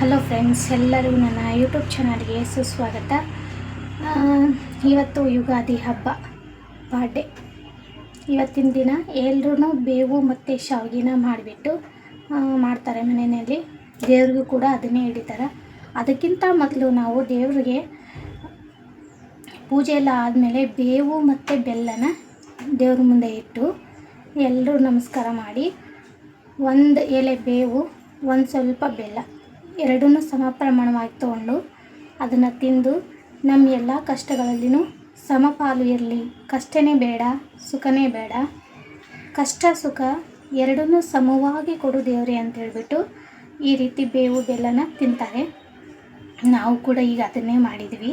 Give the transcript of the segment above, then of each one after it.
Hello friends ಎಲ್ಲರಿಗೂ ನನ್ನ YouTube ಚಾನಲ್ಗೆ ಸುಸ್ವಾಗತ. ಇವತ್ತು ಯುಗಾದಿ ಹಬ್ಬ ಬರ್ಡೇ ಇವತ್ತಿನ ದಿನ ಎಲ್ಲರೂ ಬೇವು ಮತ್ತು ಶಾವಿಗೆನ ಮಾಡಿಬಿಟ್ಟು ಮಾಡ್ತಾರೆ ಮನೆಯಲ್ಲಿ. ದೇವ್ರಿಗೂ ಕೂಡ ಅದನ್ನೇ ಹಿಡಿತಾರೆ. ಅದಕ್ಕಿಂತ ಮೊದಲು ನಾವು ದೇವರಿಗೆ ಪೂಜೆ ಎಲ್ಲ ಆದಮೇಲೆ ಬೇವು ಮತ್ತು ಬೆಲ್ಲನ ದೇವ್ರ ಮುಂದೆ ಇಟ್ಟು ಎಲ್ಲರೂ ನಮಸ್ಕಾರ ಮಾಡಿ, ಒಂದು ಎಲೆ ಬೇವು, ಒಂದು ಸ್ವಲ್ಪ ಬೆಲ್ಲ. ಎರಡನ್ನೂ ಸಮ ಪ್ರಮಾಣವಾಗಿ ತಗೊಂಡು ಅದನ್ನು ತಿಂದು ನಮ್ಮ ಎಲ್ಲ ಕಷ್ಟಗಳಲ್ಲಿನೂ ಸಮಪಾಲು ಇರಲಿ. ಕಷ್ಟನೇ ಬೇಡ, ಸುಖನೇ ಬೇಡ. ಕಷ್ಟ, ಸುಖ ಎರಡನ್ನೂ ಸಮವಾಗಿ ಕೊಡು ದೇವ್ರಿ ಅಂತ ಹೇಳ್ಬಿಟ್ಟು ಈ ರೀತಿ ಬೇವು ಬೆಲ್ಲನ ತಿಂತಾರೆ. ನಾವು ಕೂಡ ಈಗ ಅದನ್ನೇ ಮಾಡಿದ್ವಿ.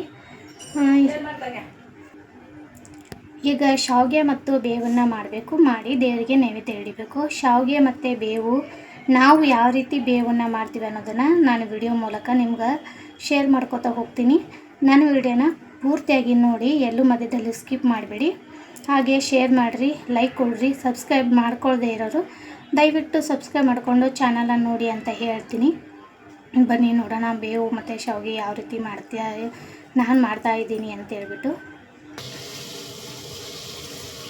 ಈಗ ಶಾವಿಗೆ ಮತ್ತು ಬೇವನ್ನು ಮಾಡಬೇಕು. ಮಾಡಿ ದೇವರಿಗೆ ನೈವೇದ್ಯ ಹಿಡಿಬೇಕು. ಶಾವಿಗೆ ಮತ್ತು ಬೇವು ನಾವು ಯಾವ ರೀತಿ ಬೇವನ್ನು ಮಾಡ್ತೀವಿ ಅನ್ನೋದನ್ನು ನಾನು ವಿಡಿಯೋ ಮೂಲಕ ನಿಮ್ಗೆ ಶೇರ್ ಮಾಡ್ಕೋತಾ ಹೋಗ್ತೀನಿ. ನನ್ನ ವಿಡಿಯೋನ ಪೂರ್ತಿಯಾಗಿ ನೋಡಿ, ಎಲ್ಲೂ ಮಧ್ಯದಲ್ಲಿ ಸ್ಕಿಪ್ ಮಾಡಬೇಡಿ. ಹಾಗೆ ಶೇರ್ ಮಾಡಿರಿ ಲೈಕ್ ಕೊಡ್ರಿ ಸಬ್ಸ್ಕ್ರೈಬ್ ಮಾಡ್ಕೊಳ್ಳದೆ ಇರೋರು ದಯವಿಟ್ಟು ಸಬ್ಸ್ಕ್ರೈಬ್ ಮಾಡಿಕೊಂಡು ಚಾನಲನ್ನು ನೋಡಿ ಅಂತ ಹೇಳ್ತೀನಿ. ಬನ್ನಿ ನೋಡೋಣ, ಬೇವು ಮತ್ತು ಶಾವಿಗೆ ಯಾವ ರೀತಿ ಮಾಡ್ತೀಯ, ನಾನು ಮಾಡ್ತಾ ಇದ್ದೀನಿ ಅಂತ ಹೇಳ್ಬಿಟ್ಟು.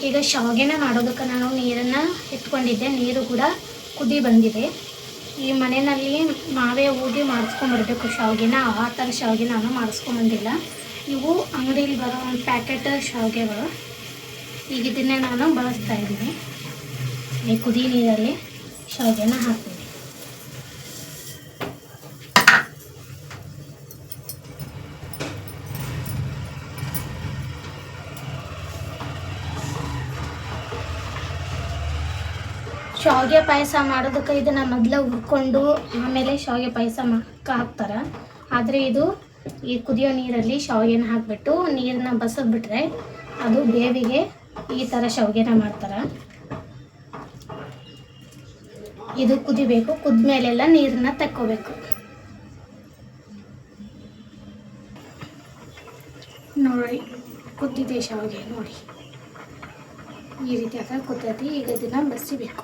ಈಗ ಶಾವಿಗೆನ ಮಾಡೋದಕ್ಕೆ ನಾನು ನೀರನ್ನು ಇಟ್ಕೊಂಡಿದ್ದೆ, ನೀರು ಕೂಡ ಕುದಿ ಬಂದಿದೆ. ಈ ಮನೆಯಲ್ಲಿ ನಾವೇ ಹೋಗಿ ಮಾಡಿಸ್ಕೊಂಬರ್ಬೇಕು ಶಾವಿಗೆನ, ಆ ಥರ ಶಾವಿಗೆ ನಾನು ಮಾಡಿಸ್ಕೊಂಬಂದಿಲ್ಲ ಇವು ಅಂಗಡಿಯಲ್ಲಿ ಬರೋ ಒಂದು ಪ್ಯಾಕೆಟ್ ಶಾವಿಗೆಗಳು. ಈಗ ಇದನ್ನೇ ನಾನು ಬಳಸ್ತಾ ಇದ್ದೀನಿ. ಈ ಕುದಿ ನೀರಲ್ಲಿ ಶಾವಿಗೆನ ಹಾಕ್ತೀನಿ. ಶಾವಿಗೆ ಪಾಯಸ ಮಾಡೋದಕ್ಕೆ ಇದನ್ನು ಮೊದಲು ಹುರ್ಕೊಂಡು ಆಮೇಲೆ ಶಾವಿಗೆ ಪಾಯಸ ಮಾಡಕ್ಕೆ ಹಾಕ್ತಾರೆ. ಆದರೆ ಇದು ಈ ಕುದಿಯೋ ನೀರಲ್ಲಿ ಶಾವಿಗೆನ ಹಾಕಿಬಿಟ್ಟು ನೀರನ್ನ ಬಸದ್ಬಿಟ್ರೆ ಅದು ಬೇವಿಗೆ ಈ ಥರ ಶಾವಿಗೆನ ಮಾಡ್ತಾರೆ. ಇದು ಕುದಿಬೇಕು. ಕುದ್ಮೇಲೆಲ್ಲ ನೀರನ್ನ ತಕ್ಕೋಬೇಕು. ನೋಡಿ, ಕುದ್ದಿದೆ ಶಾವಿಗೆ, ನೋಡಿ. ಈ ರೀತಿ ಆಗ ಕುದ್ದೈತಿ ಈಗ ಇದನ್ನು ಬಸಿಬೇಕು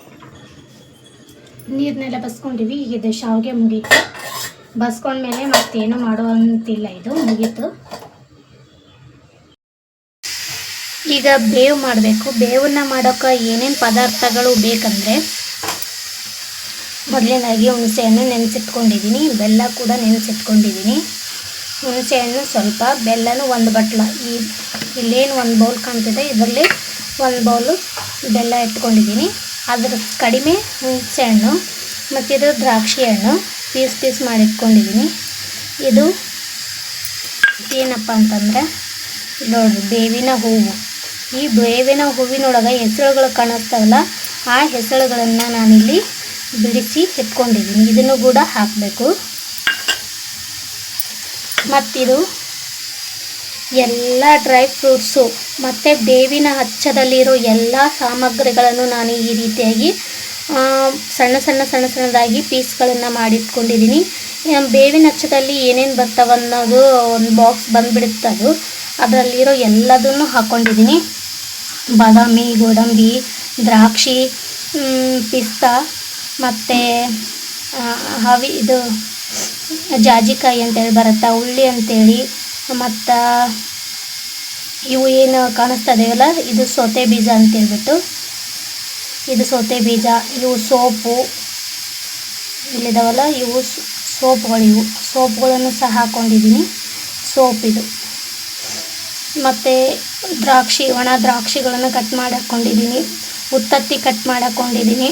ನೀರನ್ನೆಲ್ಲ ಬಸ್ಕೊಂಡಿವಿ ಈಗ ಇದು ಶಾವಿಗೆ ಮುಗೀತು. ಬಸ್ಕೊಂಡ್ಮೇಲೆ ಮತ್ತೇನು ಮಾಡುವಂತಿಲ್ಲ ಇದು, ಮುಗೀತು. ಈಗ ಬೇವು ಮಾಡಬೇಕು. ಬೇವನ್ನ ಮಾಡೋಕೆ ಏನೇನು ಪದಾರ್ಥಗಳು ಬೇಕಂದರೆ, ಮೊದಲನೇದಾಗಿ ಹುಣಸೆಹಣ್ಣು ನೆನೆಸಿಟ್ಕೊಂಡಿದ್ದೀನಿ ಬೆಲ್ಲ ಕೂಡ ನೆನೆಸಿಟ್ಕೊಂಡಿದ್ದೀನಿ ಹುಣಸೆಹಣ್ಣು ಸ್ವಲ್ಪ, ಬೆಲ್ಲನೂ ಒಂದು ಬಟ್ಲ. ಈ ಇಲ್ಲೇನು ಒಂದು ಬೌಲ್ ಕಾಣ್ತಿದೆ, ಇದರಲ್ಲಿ ಒಂದು ಬೌಲು ಬೆಲ್ಲ ಇಟ್ಕೊಂಡಿದ್ದೀನಿ ಅದ್ರ ಕಡಿಮೆ ಹುಣಸೆ ಹಣ್ಣು ಮತ್ತಿದು ದ್ರಾಕ್ಷಿ ಹಣ್ಣು ಪೀಸ್ ಪೀಸ್ ಮಾಡಿ ಇಟ್ಕೊಂಡಿದ್ದೀನಿ ಇದು ಏನಪ್ಪ ಅಂತಂದರೆ ನೋಡ್ರಿ ಬೇವಿನ ಹೂವು. ಈ ಬೇವಿನ ಹೂವಿನೊಳಗೆ ಹೆಸಳುಗಳು ಕಾಣಿಸ್ತಾವಲ್ಲ, ಆ ಹೆಸಳುಗಳನ್ನು ನಾನಿಲ್ಲಿ ಬಿಡಿಸಿ ಇಟ್ಕೊಂಡಿದ್ದೀನಿ ಇದನ್ನು ಕೂಡ ಹಾಕಬೇಕು. ಮತ್ತಿದು ಎಲ್ಲ ಡ್ರೈ ಫ್ರೂಟ್ಸು ಮತ್ತು ಬೇವಿನ ಹಚ್ಚದಲ್ಲಿರೋ ಎಲ್ಲ ಸಾಮಗ್ರಿಗಳನ್ನು ನಾನು ಈ ರೀತಿಯಾಗಿ ಸಣ್ಣ ಸಣ್ಣ ಸಣ್ಣ ಸಣ್ಣದಾಗಿ ಪೀಸ್ಗಳನ್ನು ಮಾಡಿಟ್ಕೊಂಡಿದ್ದೀನಿ. ಬೇವಿನ ಹಚ್ಚದಲ್ಲಿ ಏನೇನು ಬರ್ತಾವನ್ನೋದು ಒಂದು ಬಾಕ್ಸ್ ಬಂದುಬಿಡುತ್ತೆ ಅದು. ಅದರಲ್ಲಿರೋ ಎಲ್ಲದನ್ನು ಹಾಕ್ಕೊಂಡಿದ್ದೀನಿ ಬಾದಾಮಿ, ಗೋಡಂಬಿ, ದ್ರಾಕ್ಷಿ ಪಿಸ್ತಾ ಮತ್ತು ಹವಿ ಇದು ಜಾಜಿಕಾಯಿ ಅಂತೇಳಿ ಬರುತ್ತೆ ಹುಳ್ಳಿ ಅಂತೇಳಿ ಮತ್ತು ಇವು ಏನು ಕಾಣಿಸ್ತಾ ಇದೆಯಲ್ಲ ಇದು ಸೌತೆ ಬೀಜ ಅಂತೇಳ್ಬಿಟ್ಟು ಇದು ಸೌತೆ ಬೀಜ, ಇವು ಸೋಪು. ಇಲ್ಲಿದಾವಲ್ಲ, ಇವು ಸೋಪ್ಗಳಿವು ಸೋಪ್ಗಳನ್ನು ಸಹ ಹಾಕ್ಕೊಂಡಿದ್ದೀನಿ ಸೋಪ್ ಇದು ಮತ್ತು ದ್ರಾಕ್ಷಿ, ಒಣ ದ್ರಾಕ್ಷಿಗಳನ್ನು ಕಟ್ ಮಾಡಿ ಹಾಕ್ಕೊಂಡಿದ್ದೀನಿ ಉತ್ತತ್ತಿ ಕಟ್ ಮಾಡಿ ಹಾಕ್ಕೊಂಡಿದ್ದೀನಿ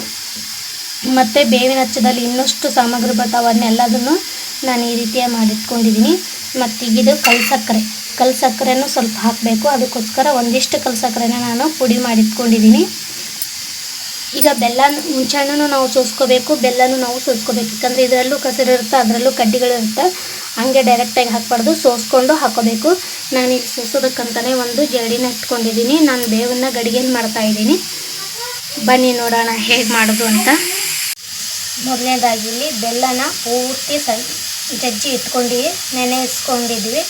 ಮತ್ತು ಬೇವಿನ ಹಚ್ಚದಲ್ಲಿ ಇನ್ನಷ್ಟು ಸಾಮಗ್ರಿ ಬರ್ತಾವನ್ನೆಲ್ಲದನ್ನು ನಾನು ಈ ರೀತಿಯ ಮಾಡಿಟ್ಕೊಂಡಿದ್ದೀನಿ. ಮತ್ತು ಈಗಿದು ಕಲ್ಸಕ್ಕರೆ ಸಕ್ಕರೆ. ಸ್ವಲ್ಪ ಹಾಕಬೇಕು. ಅದಕ್ಕೋಸ್ಕರ ಒಂದಿಷ್ಟು ಕಲ್ಸಕ್ಕರೆನ ನಾನು ಪುಡಿ ಮಾಡಿಟ್ಕೊಂಡಿದ್ದೀನಿ ಈಗ ಬೆಲ್ಲ ಹುಂಚೆಹಣ್ಣು ನಾವು ಸೋಸ್ಕೋಬೇಕು, ಬೆಲ್ಲನೂ ನಾವು ಸೋಸ್ಕೋಬೇಕು. ಯಾಕಂದರೆ ಇದರಲ್ಲೂ ಕಸರಿರುತ್ತೆ ಅದರಲ್ಲೂ ಕಡ್ಡಿಗಳಿರುತ್ತೆ ಹಂಗೆ ಡೈರೆಕ್ಟಾಗಿ ಹಾಕ್ಬಾರ್ದು. ಸೋಸ್ಕೊಂಡು ಹಾಕೋಬೇಕು. ನಾನು ಇಲ್ಲಿ ಸೋಸೋದಕ್ಕಂತಲೇ ಒಂದು ಜಡಿನ ಇಟ್ಕೊಂಡಿದ್ದೀನಿ. ನಾನು ಬೇವನ್ನ ಗಡಿಗೆನ ಮಾಡ್ತಾ ಇದ್ದೀನಿ. ಬನ್ನಿ ನೋಡೋಣ ಹೇಗೆ ಮಾಡೋದು ಅಂತ. ಮೊದಲನೇದಾಗಿ ಇಲ್ಲಿ ಬೆಲ್ಲನ ಪೂರ್ತಿ ಸಣ್ಣ ಜಜ್ಜಿ ಇಟ್ಕೊಂಡು ನೆನೆಸ್ಕೊಂಡಿದ್ವಿ.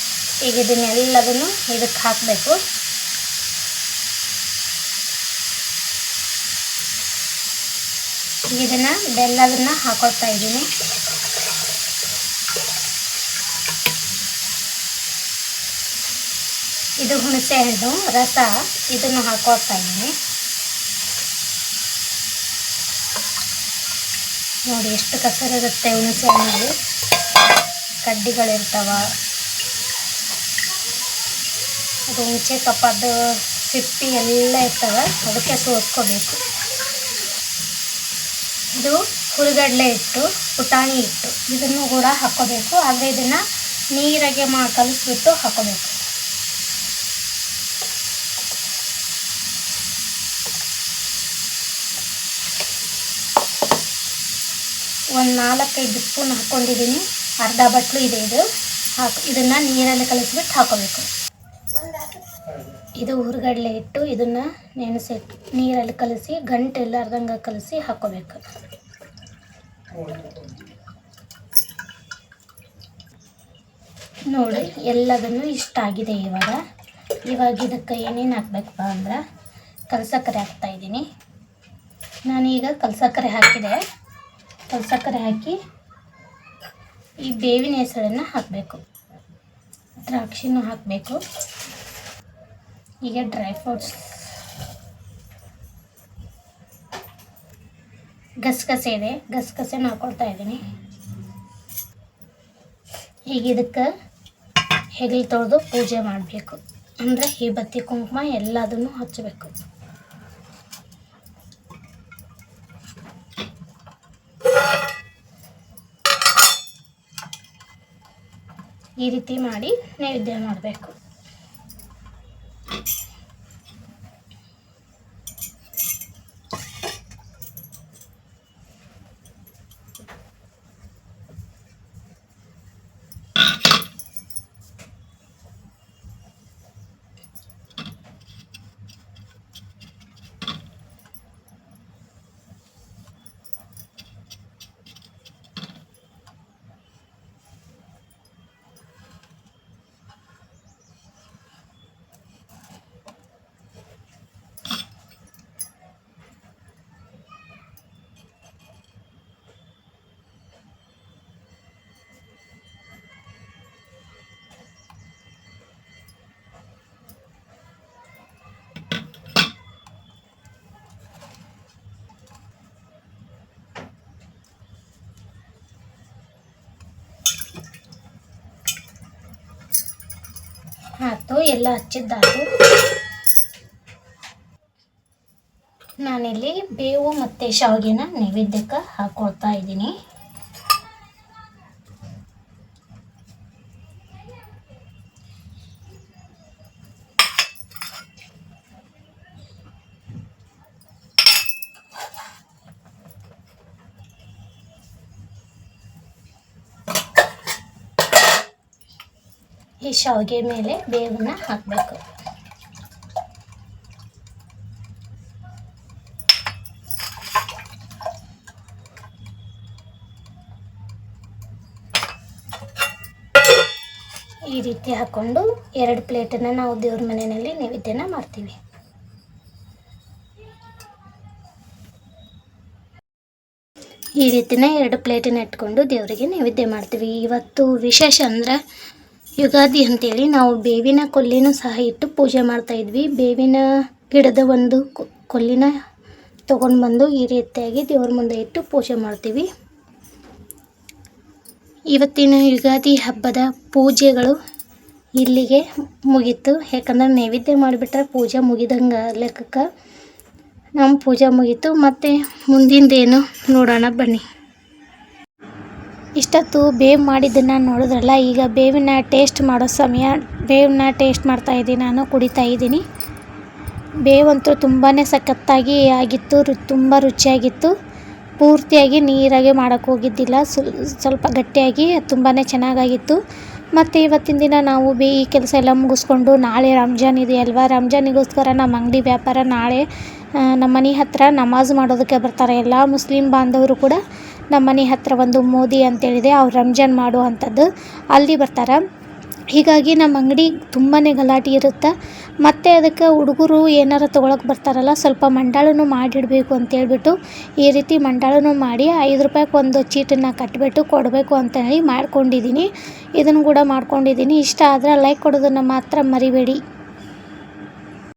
ಈಗ ಇದನ್ನೆಲ್ಲದನ್ನು ಇದಕ್ಕೆ ಹಾಕಬೇಕು. ಇದನ್ನು ಬೆಲ್ಲದನ್ನು ಹಾಕೊಳ್ತಾ ಇದ್ದೀನಿ. ಇದು ಹುಣಸೆ ಹಣ್ಣು, ರಸ ಇದನ್ನು ಹಾಕೊಳ್ತಾ ಇದ್ದೀನಿ. ನೋಡಿ ಎಷ್ಟು ಕಸರಿರುತ್ತೆ ಹುಣಸೆ ಹಣ್ಣಲ್ಲಿ ಕಡ್ಡಿಗಳಿರ್ತಾವ. ಅದು ಹುಣಸೆ ಕಪ್ಪದ ಸಿಪ್ಪಿ ಎಲ್ಲ ಇರ್ತವೆ, ಅದಕ್ಕೆ ಸೋಸ್ಕೋಬೇಕು. ಇದು ಹುರಿಗಡಲೆ ಹಿಟ್ಟು, ಪುಟಾಣಿ ಹಿಟ್ಟು. ಇದನ್ನು ಕೂಡ ಹಾಕ್ಕೋಬೇಕು. ಆದರೆ ಇದನ್ನು ನೀರಾಗೆ ಮಾ ಕಲಿಸ್ಬಿಟ್ಟು ಹಾಕ್ಕೋಬೇಕು. ಒಂದು ನಾಲ್ಕೈದು ಸ್ಪೂನ್ ಹಾಕ್ಕೊಂಡಿದ್ದೀನಿ ಅರ್ಧ ಬಟ್ಲು ಇದೆ ಇದು. ಹಾಕಿ, ಇದನ್ನು ನೀರಲ್ಲಿ ಕಲಸಿಬಿಟ್ಟು ಹಾಕೋಬೇಕು. ಇದು ಹುರುಗಡಲೆ ಇಟ್ಟು ಇದನ್ನು ನೆನೆಸಿ, ನೀರಲ್ಲಿ ಕಲಸಿ ಗಂಟೆ ಎಲ್ಲಾರ್ದಂಗೆ ಕಲಸಿ ಹಾಕೋಬೇಕು. ನೋಡಿ, ಎಲ್ಲದನ್ನು ಇಷ್ಟ ಆಗಿದೆ ಇವಾಗ. ಇವಾಗ ಇದಕ್ಕೆ ಏನೇನು ಹಾಕ್ಬೇಕಪ್ಪ ಅಂದ್ರೆ ಕಲ್ಸಕ್ಕರೆ ಹಾಕ್ತಾಯಿದ್ದೀನಿ ನಾನೀಗ ಕಲ್ಸಕ್ಕರೆ ಹಾಕಿದೆ. ಕಲ್ಸಕ್ಕರೆ ಹಾಕಿ ಈ ಬೇವಿನ ಹೆಸರನ್ನು ಹಾಕಬೇಕು. ದ್ರಾಕ್ಷಿನೂ ಹಾಕಬೇಕು. ಈಗ ಡ್ರೈ ಫ್ರೂಟ್ಸ್. ಗಸಗಸೆ ಇದೆ. ಗಸಗಸೆನ ಹಾಕೊಳ್ತಾ ಇದ್ದೀನಿ. ಈಗ ಇದಕ್ಕೆ ಹೆಗಲು ತೊಳೆದು ಪೂಜೆ ಮಾಡಬೇಕು. ಅಂದರೆ ಈ ಬತ್ತಿ ಕುಂಕುಮ ಎಲ್ಲದನ್ನು ಹಚ್ಚಬೇಕು. ಈ ರೀತಿ ಮಾಡಿ ನೈವೇದ್ಯ ಮಾಡಬೇಕು. ಎಲ್ಲ ಹಚ್ಚಿದ್ದಾಯ್ತು ನಾನಿಲ್ಲಿ ಬೇವು ಮತ್ತು ಶಾವಿಗೆನ ನೈವೇದ್ಯಕ್ಕೆ ಹಾಕೊಳ್ತಾ ಇದ್ದೀನಿ. ಈ ಶಾವಿಗೆ ಮೇಲೆ ಬೇವನ್ನ ಹಾಕಬೇಕು. ಈ ರೀತಿ ಹಾಕ್ಕೊಂಡು ಎರಡು ಪ್ಲೇಟನ್ನು ನಾವು ದೇವ್ರ ಮನೆಯಲ್ಲಿ ನೈವೇದ್ಯನ ಮಾಡ್ತೀವಿ. ಈ ರೀತಿನ ಎರಡು ಪ್ಲೇಟನ್ನ ಇಟ್ಕೊಂಡು ದೇವರಿಗೆ ನೈವೇದ್ಯ ಮಾಡ್ತೀವಿ. ಇವತ್ತು ವಿಶೇಷ ಅಂದ್ರೆ ಯುಗಾದಿ ಅಂತೇಳಿ ನಾವು ಬೇವಿನ ಕೊಲ್ಲಿನೂ ಸಹ ಇಟ್ಟು ಪೂಜೆ ಮಾಡ್ತಾ ಇದ್ವಿ. ಬೇವಿನ ಗಿಡದ ಒಂದು ಕೊಲ್ಲಿನ ತೊಗೊಂಡು ಬಂದು ಈ ರೀತಿಯಾಗಿ ದೇವ್ರ ಮುಂದೆ ಇಟ್ಟು ಪೂಜೆ ಮಾಡ್ತೀವಿ. ಇವತ್ತಿನ ಯುಗಾದಿ ಹಬ್ಬದ ಪೂಜೆಗಳು ಇಲ್ಲಿಗೆ ಮುಗೀತು. ಯಾಕಂದ್ರೆ ನೈವೇದ್ಯ ಮಾಡಿಬಿಟ್ರೆ ಪೂಜೆ ಮುಗಿದಂಗೆ ಲೆಕ್ಕಕ್ಕೆ. ನಮ್ಮ ಪೂಜೆ ಮುಗೀತು. ಮತ್ತು ಮುಂದಿಂದೇನು ನೋಡೋಣ ಬನ್ನಿ. ಇಷ್ಟೊತ್ತು ಬೇವು ಮಾಡಿದ್ದನ್ನು ನೋಡಿದ್ರಲ್ಲ, ಈಗ ಬೇವಿನ ಟೇಸ್ಟ್ ಮಾಡೋ ಸಮಯ. ಬೇವನ್ನ ಟೇಸ್ಟ್ ಮಾಡ್ತಾ ಇದ್ದೀನಿ, ನಾನು ಕುಡಿತಾ ಇದ್ದೀನಿ. ಬೇವಂತೂ ತುಂಬಾ ಸಖತ್ತಾಗಿ ಆಗಿತ್ತು, ರು, ತುಂಬ ರುಚಿಯಾಗಿತ್ತು. ಪೂರ್ತಿಯಾಗಿ ನೀರಾಗೆ ಮಾಡೋಕ್ಕೆ ಹೋಗಿದ್ದಿಲ್ಲ ಸ್ವಲ್ಪ ಗಟ್ಟಿಯಾಗಿ ತುಂಬಾ ಚೆನ್ನಾಗಾಗಿತ್ತು. ಮತ್ತು ಇವತ್ತಿನ ದಿನ ನಾವು ಬೇ, ಈ ಕೆಲಸ ಎಲ್ಲ ಮುಗಿಸ್ಕೊಂಡು ನಾಳೆ ರಂಜಾನ್ ಇದೆಯಲ್ವ? ರಂಜಾನಿಗೋಸ್ಕರ ನಮ್ಮ ಅಂಗಡಿ ವ್ಯಾಪಾರ ನಾಳೆ ನಮ್ಮ ಮನೆ ಹತ್ತಿರ ನಮಾಜ್ ಮಾಡೋದಕ್ಕೆ ಬರ್ತಾರೆ. ಎಲ್ಲ ಮುಸ್ಲಿಂ ಬಾಂಧವರು ಕೂಡ ನಮ್ಮ ಮನೆ ಹತ್ತಿರ ಒಂದು ಮೋದಿ ಅಂತೇಳಿದೆ, ಅವ್ರು ರಂಜಾನ್ ಮಾಡುವಂಥದ್ದು ಅಲ್ಲಿ ಬರ್ತಾರೆ. ಹೀಗಾಗಿ ನಮ್ಮ ಅಂಗಡಿ ತುಂಬಾ ಗಲಾಟೆ ಇರುತ್ತೆ. ಮತ್ತು ಅದಕ್ಕೆ ಹುಡುಗರು ಏನಾರು ತೊಗೊಳಕ್ಕೆ ಬರ್ತಾರಲ್ಲ, ಸ್ವಲ್ಪ ಮಂಡಾಳನೂ ಮಾಡಿಡಬೇಕು ಅಂತೇಳ್ಬಿಟ್ಟು ಈ ರೀತಿ ಮಂಡಾಳನೂ ಮಾಡಿ ಐದು ರೂಪಾಯಿಗೆ ಒಂದು ಚೀಟನ್ನು ಕಟ್ಟಿಬಿಟ್ಟು ಕೊಡಬೇಕು ಅಂತ ಹೇಳಿ ಮಾಡ್ಕೊಂಡಿದ್ದೀನಿ. ಇದನ್ನು ಕೂಡ ಮಾಡ್ಕೊಂಡಿದ್ದೀನಿ. ಇಷ್ಟ ಆದರೆ ಲೈಕ್ ಕೊಡೋದನ್ನು ಮಾತ್ರ ಮರಿಬೇಡಿ.